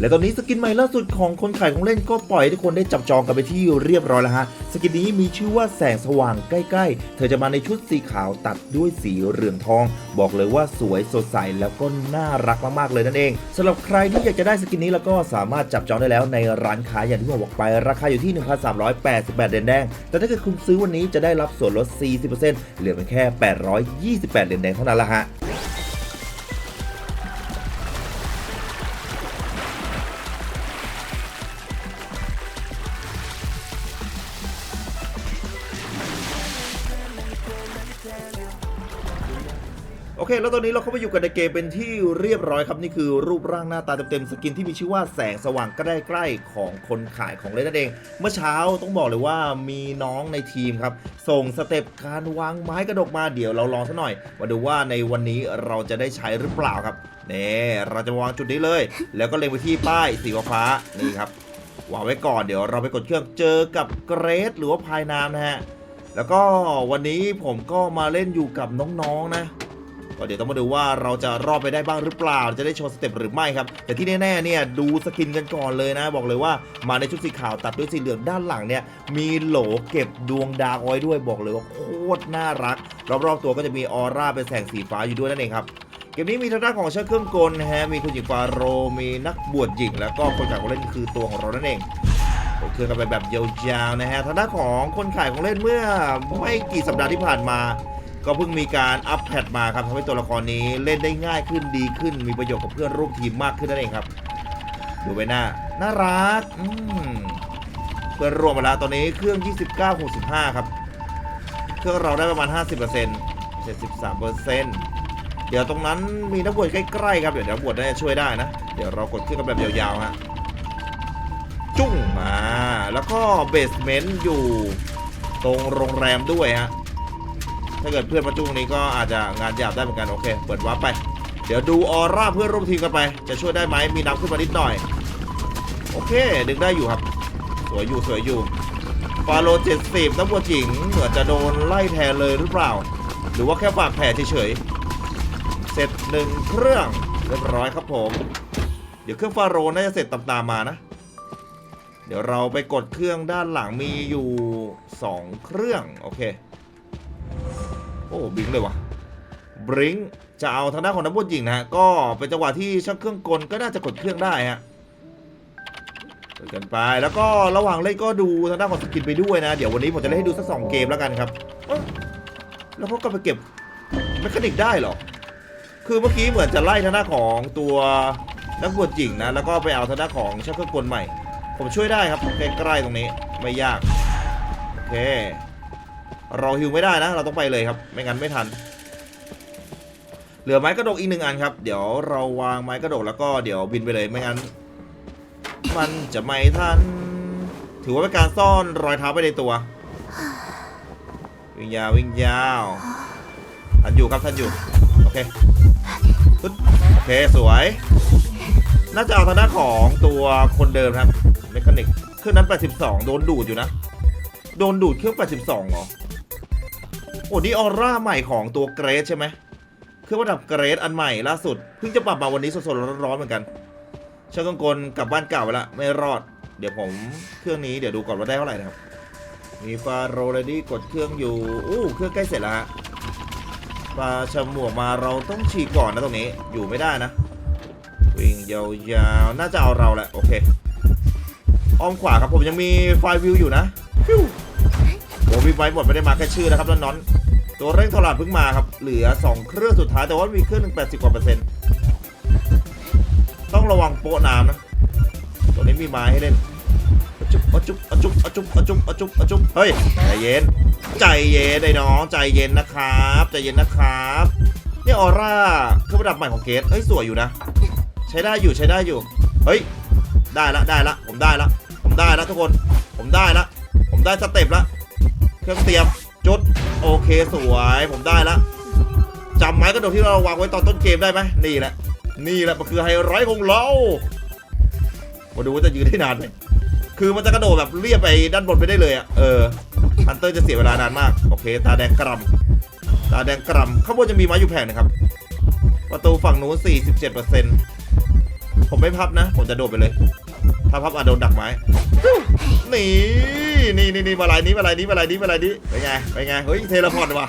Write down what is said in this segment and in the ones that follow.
และตอนนี้สกินใหม่ล่าสุดของคนขายของเล่นก็ปล่อยให้ทุกคนได้จับจองกันไปที่เรียบร้อยแล้วฮะ สกินนี้มีชื่อว่าแสงสว่างใกล้ๆ เธอจะมาในชุดสีขาวตัดด้วยสีเหลืองทอง บอกเลยว่าสวยสดใสแล้วก็น่ารักมากๆเลยนั่นเองสำหรับใครที่อยากจะได้สกินนี้แล้วก็สามารถจับจองได้แล้วในร้านค้าอย่างที่ผมบอกไป ราคาอยู่ที่ 1,388เหรียญแดง แต่ถ้าเกิดคุณซื้อวันนี้จะได้รับส่วนลด 40%เหลือเพียงแค่ 828เหรียญแดงเท่านั้นละฮะ โอเค แล้วตอนนี้เราเข้าไปอยู่กันในเกมเป็นที่เรียบร้อยครับ นี่คือรูปร่างหน้าตาเต็มๆสกินที่มีชื่อว่าแสงสว่างใกล้ๆของคนขายของเล่นนั่นเอง เมื่อเช้าต้องบอกเลยว่ามีน้องในทีมครับ ส่งสเต็ปการวางไม้กระดกมาเดี๋ยวเราลองสักหน่อย มาดูว่าในวันนี้เราจะได้ใช้หรือเปล่าครับเนี่เราจะวางจุดนี้เลย แล้วก็เล็งไปที่ป้ายสีฟ้านี่ครับวางไว้ก่อนเดี๋ยวเราไปกดเครื่องเจอกับเกรดหรือว่าพายน้ำนะฮะแล้วก็วันนี้ผมก็มาเล่นอยู่กับน้องๆนะ ก็เดี๋ยวต้องมาดูว่าเราจะรอดไปได้บ้างหรือเปล่า จะได้โชว์สเต็ปหรือไม่ครับ แต่ที่แน่ๆเนี่ยดูสกินกันก่อนเลยนะ บอกเลยว่ามาในชุดสีขาวตัดด้วยสีเหลืองด้านหลังเนี่ยมีโหลเก็บดวงดาวอาไว้ด้วยบอกเลยว่าโคตรน่ารัก รอบๆตัวก็จะมีออร่าเป็นแสงสีฟ้าอยู่ด้วยนั่นเองครับเกมนี้มีทางด้านของเชือกเครื่องกลนะฮะมีคุณหญิงฟาโรมีนักบวชหญิง แล้วก็คนขายของเล่นคือตัวของเรานั่นเองก็คือกันไปแบบยาวๆนะฮะทางด้านของคนขายของเล่นเมื่อไม่กี่สัปดาห์ที่ผ่านมา ก็เพิ่งมีการอัปแพทมาครับทำให้ตัวละครนี้เล่นได้ง่ายขึ้นดีขึ้น มีประโยชน์กับเพื่อนร่วมทีมมากขึ้นนั่นเองครับ ดูไปหน้า น่ารักเพื่อนรวมมาแล้วตอนนี้เครื่อง 29 65 ครับ เครื่องเราได้ประมาณ 50% 73%เดี๋ยวตรงนั้นมีนักบวชใกล้ๆครับ เดี๋ยวนักบวชน่าจะช่วยได้นะ เดี๋ยวเรากดเครื่องกันแบบยาวๆฮะจุ้งมา แล้วก็เบสเมนต์อยู่ตรงโรงแรมด้วยฮะ ถ้าเกิดเพื่อนมาจุ้งนี้ก็อาจจะงานหยาบได้เหมือนกันโอเค เปิดวาร์ปไป เดี๋ยวดูออร่าเพื่อนร่วมทีมกันไป จะช่วยได้ไหมมีน้ำขึ้นมานิดหน่อย โอเค ดึงได้อยู่ครับ สวยอยู่สวยอยู่ฟาโลเจ็ดสิบนักบวชหญิงเหมือนจะโดนไล่แทนเลยหรือเปล่า หรือว่าแค่บาดแผลเฉยๆ เสร็จหนึ่งเครื่องเรียบร้อยครับผม เดี๋ยวเครื่องฟาโรห์น่าจะเสร็จตามๆมานะ เดี๋ยวเราไปกดเครื่องด้านหลังมีอยู่ 2 เครื่อง โอเค อ้บิงเลยวะบริงจะเอาทางด้านของนักบวชหญิงนะฮะก็เป็นจังหวะที่ช่างเครื่องกลก็น่าจะกดเครื่องได้ฮะเปิดกันไปแล้วก็ระหว่างเล่นก็ดูทางด้านของสกินไปด้วยนะ เดี๋ยววันนี้ผมจะเล่นให้ดูสักสองเกมแล้วกันครับแล้วเขาก็ไปเก็บแมคานิกได้เหรอ คือเมื่อกี้เหมือนจะไล่ทางด้านของตัวนักบวชหญิงนะ แล้วก็ไปเอาทางด้านของช่างเครื่องกลใหม่ ผมช่วยได้ครับใกล้ๆตรงนี้ไม่ยากโอเค เราฮิวไม่ได้นะ เราต้องไปเลยครับ ไม่งั้นไม่ทัน เหลือไม้กระดกอีกหนึ่งอันครับ เดี๋ยวเราวางไม้กระดกแล้วก็เดี๋ยวบินไปเลยไม่งั้น มันจะไม่ทัน ถือว่าเป็นการซ่อนรอยเท้าไปในตัว วิ่งยาววิ่งยาวทันอยู่ครับทันอยู่ โอเคปึ๊ดโอเคสวย น่าจะเอาทางด้านของตัวคนเดิมครับเมคานิกเครื่องนั้น 82 โดนดูดอยู่นะ โดนดูดเครื่อง 82เหรอ อ้นี่ออร่าใหม่ของตัวเกรสใช่ไหมเครื่องประดับเกรสอันใหม่ล่าสุดเพิ่งจะปรับมาวันนี้สดๆร้อนๆเหมือนกันช่างกังกลกลับบ้านเก่าไปละไม่รอด เดี๋ยวผมเครื่องนี้เดี๋ยวดูก่อนว่าได้เท่าไหร่นะครับ มีฟาโรเลดี้กดเครื่องอยู่อู้เครื่องใกล้เสร็จแล้วฮะปลาฉมวกมาเราต้องฉีกก่อนนะตรงนี้อยู่ไม่ได้นะ วิ่งยาวๆน่าจะเอาเราแหละโอเคอ้อมขวาครับผมยังมีไฟวิวอยู่นะฟิวโอ้วิวไว้หมดไม่ได้มาแค่ชื่อนะครับน้อน ตัวเร่งถลาดเพิ่งมาครับ เหลือ 2 เครื่องสุดท้ายแต่ว่ามีเครื่องหนึ่ง80กว่าเปอร์เซ็นต์ต้องระวังโป๊ะน้ำนะ ตัวนี้มีไม้ให้เล่นอจุ๊บอจุ๊บอจุ๊บอจุ๊บอจุ๊บอจุ๊บอจุ๊บเฮ้ย ใจเย็น ใจเย็นไอ้น้อง ใจเย็นนะครับ ใจเย็นนะครับนี่ออร่าเครื่องประดับใหม่ของเกสเฮ้ย สวยอยู่นะ ใช้ได้อยู่ใช้ได้อยู่ เฮ้ย ได้ละได้ละผมได้ละ ผมได้ละทุกคน ผมได้ละ ผมได้สเต็ปละ เครื่องเตรียมจุด โอเคสวยผมได้ละจำไม้กระโดดที่เราวางไว้ตอนต้นเกมได้ไหมนี่แหละ นี่แหละมันคือไฮไลท์ของเรามาดูว่าจะยืนได้นานไหมคือมันจะกระโดดแบบเรียบไปด้านบนไปได้เลยอะเออฮันเตอร์จะเสียเวลานานมากโอเค ตาแดงกรำตาแดงกรำข้างบนจะมีไม้อยู่แผ่นนะครับ ประตูฝั่งนู้น47%ผมไม่พับนะ ผมจะโดดไปเลย ถ้าพับอาจโดนดักไม้นี่นี่นี่นี่มาลายนี้มาลายนี้มาลายนี้มาลายนี้ไปไงไปไงเฮ้ยเทเลพอร์ตว่ะ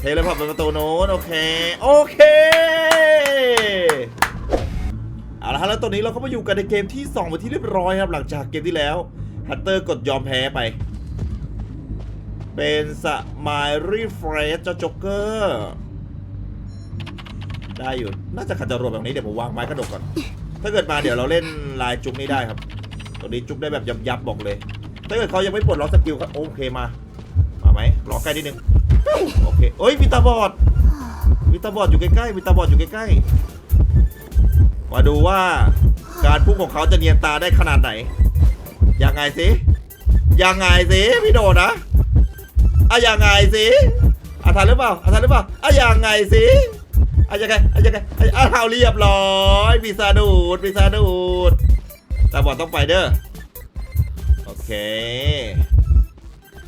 เทเลพอร์ตเป็นประตูโน้นโอเคโอเคเอาละฮะแล้วตอนนี้เราก็มาอยู่กันในเกมที่2ไปนที่เรียบร้อยครับหลังจากเกมที่แล้วฮันเตอร์กดยอมแพ้ไป เป็นสมายรีเฟรชเจ้าจ็อกเกอร์ได้อยู่น่าจะขัดจรวดแบบนี้เดี๋ยวผมวางไม้กระดกก่อน ถ้าเกิดมาเดี๋ยวเราเล่นลายจุกนี้ได้ครับ ตัวนี้จุกได้แบบยับๆบอกเลย ถ้าเกิดเขายังไม่ปลดล็อกสกิลครับโอเคมา มาไหมรอใกล้นิดนึง โอเคเอ้ยมีตาบอดมีตาบอดอยู่ใกล้ๆมีตาบอดอยู่ใกล้ๆ มาดูว่าการพุ่งของเขาจะเนียนตาได้ขนาดไหน ยังไงสิ ยังไงสิพี่โดนะอะยังไงสิอาทันหรือเปล่าอาทันหรือเปล่าอะยังไงสิ อะยังไงอะยังไงอะอะเอาเรียบร้อยปีศาจดูดปีศาจดูดตาบอดต้องไปเด้อโอเค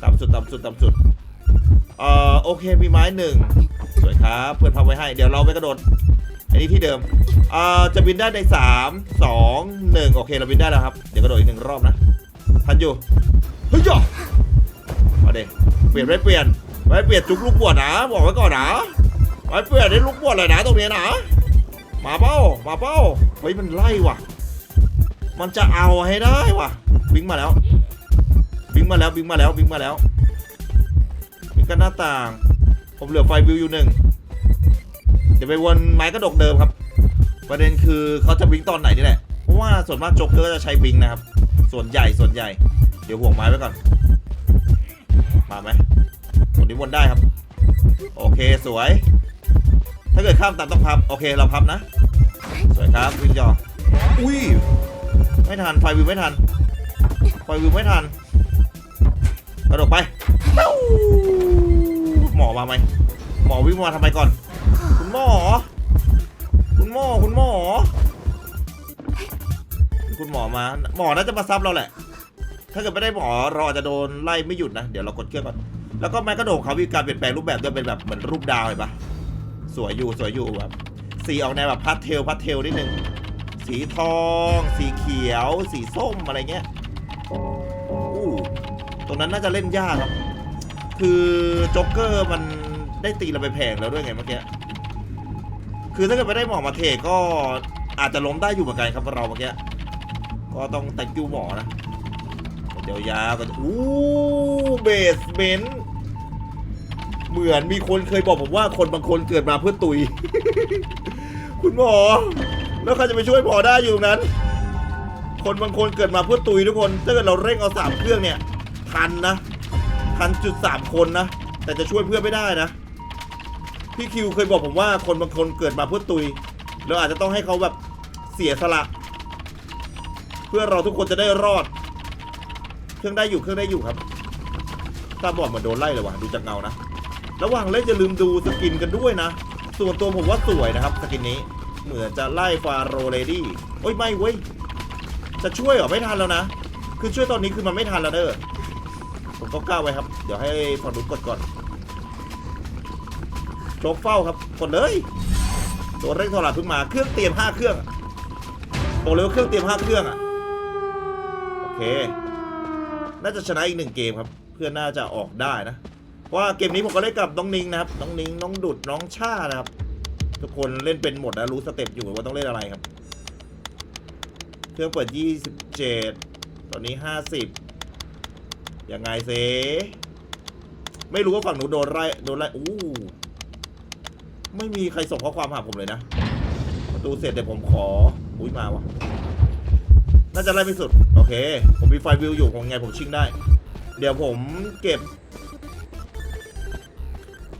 ต่ำสุดต่ำสุดต่ำสุดเอ่อโอเคมีไม้หนึ่งสวยครับเพื่อนพับไว้ให้เดี๋ยวเราไปกระโดดอันนี้ที่เดิมเอ่อจะบินได้ในสามสองหนึ่งโอเคเราบินได้แล้วครับเดี๋ยวกระโดดอีกหนึ่งรอบนะทันอยู่เฮ้ยจ่อมาเด็เปลี่ยนไม่เปลี่ยนไม่เปลี่ยนจุกลูกบวชนะบอกไว้ก่อนนะ ไม่เปลี่ยนได้ลูกบวชเลยนะตรงนี้นะมาเป้ามาเป้าเฮ้ยมันไล่ว่ะ มันจะเอาให้ได้ว่ะวิ่งมาแล้ววิ่งมาแล้ววิ่งมาแล้ววิ่งมาแล้ววิ่งกันหน้าต่าง ผมเหลือไฟวิวอยู่หนึ่งเดี๋ยวไปวนไม้กระดกเดิมครับ ประเด็นคือเขาจะวิ่งตอนไหนนี่แหละเพราะว่าส่วนมากโจ๊กเกอร์จะใช้วิ่งนะครับ ส่วนใหญ่ส่วนใหญ่ เดี๋ยวห่วงไม้ไว้ก่อนมาไหมตัวนี้วนได้ครับ โอเคสวย ถ้าเกิดข้ามตัดต้องพับ โอเคเราพับนะ สวยครับวิ่งจออุ้ย ไม่ทันไฟวิวไม่ทันไฟวิวไม่ทันกระโดดไป หมอมาไหม หมอวิ่งมาทำไมก่อน คุณหมอ คุณหมอ คุณหมอ คุณหมอมา หมอน่าจะมาซับเราแหละ ถ้าเกิดไม่ได้หมอเราอาจจะโดนไล่ไม่หยุดนะ เดี๋ยวเรากดเครื่องก่อน แล้วก็แม้กระโดดเขามีการเปลี่ยนแปลงรูปแบบด้วยเป็นแบบเหมือนรูปดาวเห็นปะ สวยอยู่สวยอยู่แบบสีออกแนวแบบพัดเทลพัดเทลนิดนึงสีทอง สีเขียว สีส้มอะไรเงี้ยอู้ตรงนั้นน่าจะเล่นยากครับ คือโจ๊กเกอร์มันได้ตีเราไปแพงแล้วด้วยไงเมื่อกี้คือถ้าเกิดไม่ได้หมอมาเทก็อาจจะล้มได้อยู่เหมือนกันครับเราเมื่อกี้ก็ต้องแต่งคิวหมอนะเดี๋ยวยาวกันอู้เบสเบน เหมือนมีคนเคยบอกผมว่าคนบางคนเกิดมาเพื่อตุย คุณหมอ แล้วใครจะไปช่วยหมอได้อยู่ตรงนั้น คนบางคนเกิดมาเพื่อตุยทุกคน ถ้าเกิดเราเร่งเอาสามเครื่องเนี่ยทันนะทันจุดสามคนนะ แต่จะช่วยเพื่อนไม่ได้นะ พี่คิวเคยบอกผมว่าคนบางคนเกิดมาเพื่อตุย เราอาจจะต้องให้เขาแบบเสียสละ เพื่อเราทุกคนจะได้รอด เครื่องได้อยู่เครื่องได้อยู่ครับตาบอดเหมือนโดนไล่เลยว่ะดูจากเงานะ ระหว่างเล่นอย่าลืมดูสกินกันด้วยนะ ส่วนตัวผมว่าสวยนะครับสกินนี้ เหมือนจะไล่ฟาโรเลดี้โอ้ยไม่เว้ย จะช่วยเหรอไม่ทันแล้วนะ คือช่วยตอนนี้คือมันไม่ทันแล้วเด้อ ผมก็กล้าไว้ครับ เดี๋ยวให้ฝั่งนู้นกดก่อนโจกเฝ้าครับ กดเลย ตัวเร่งโทรศัพท์เพิ่งมา เครื่องเตรียมห้าเครื่องบอกเลยว่าเครื่องเตรียมห้าเครื่องอะ โอเค น่าจะชนะอีกหนึ่งเกมครับ เพื่อนน่าจะออกได้นะ ว่าเกมนี้ผมก็เล่นกับน้องนิงนะครับ น้องนิงน้องดุดน้องชานะครับ ทุกคนเล่นเป็นหมดนะรู้สเต็ปอยู่ว่าต้องเล่นอะไรครับ เครื่องเปิด 27 ตอนนี้ 50 ยังไงเซไม่รู้ว่าฝั่งหนูโดนไล่โดนไล่อู้ไม่มีใครส่งข้อความหาผมเลยนะประตูเสร็จเดี๋ยวผมขออุ้ยมาวะน่าจะไล่ไม่สุด โอเค ผมมีไฟวิวอยู่ของไงผมชิงได้ เดี๋ยวผมเก็บ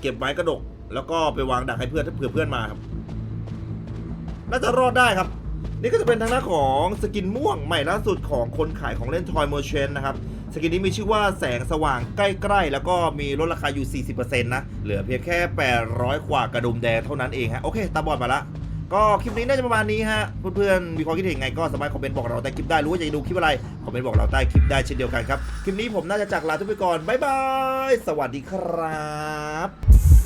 เก็บไม้กระดก แล้วก็ไปวางดักให้เพื่อนถ้าเผื่อเพื่อนมาครับน่าจะรอดได้ครับ นี่ก็จะเป็นทางหน้าของสกินม่วงใหม่ล่าสุดของคนขายของเล่นทอยเมอร์เชนนะครับสกินนี้มีชื่อว่าแสงสว่างใกล้ๆ แล้วก็มีลดราคาอยู่ 40%นะ เหลือเพียงแค่ 800 กว่ากระดุมแดงเท่านั้นเองฮะ โอเค ตาบอดมาละ ก็คลิปนี้น่าจะประมาณนี้ฮะเพื่อนๆมีความคิดเห็นยังไงก็สามารถคอมเมนต์บอกเราใต้คลิปได้รู้ว่าอยากจะดูคลิปอะไรคอมเมนต์บอกเราใต้คลิปได้เช่นเดียวกันครับคลิปนี้ผมน่าจะจากลาทุกไปก่อนบ๊ายบายสวัสดีครับ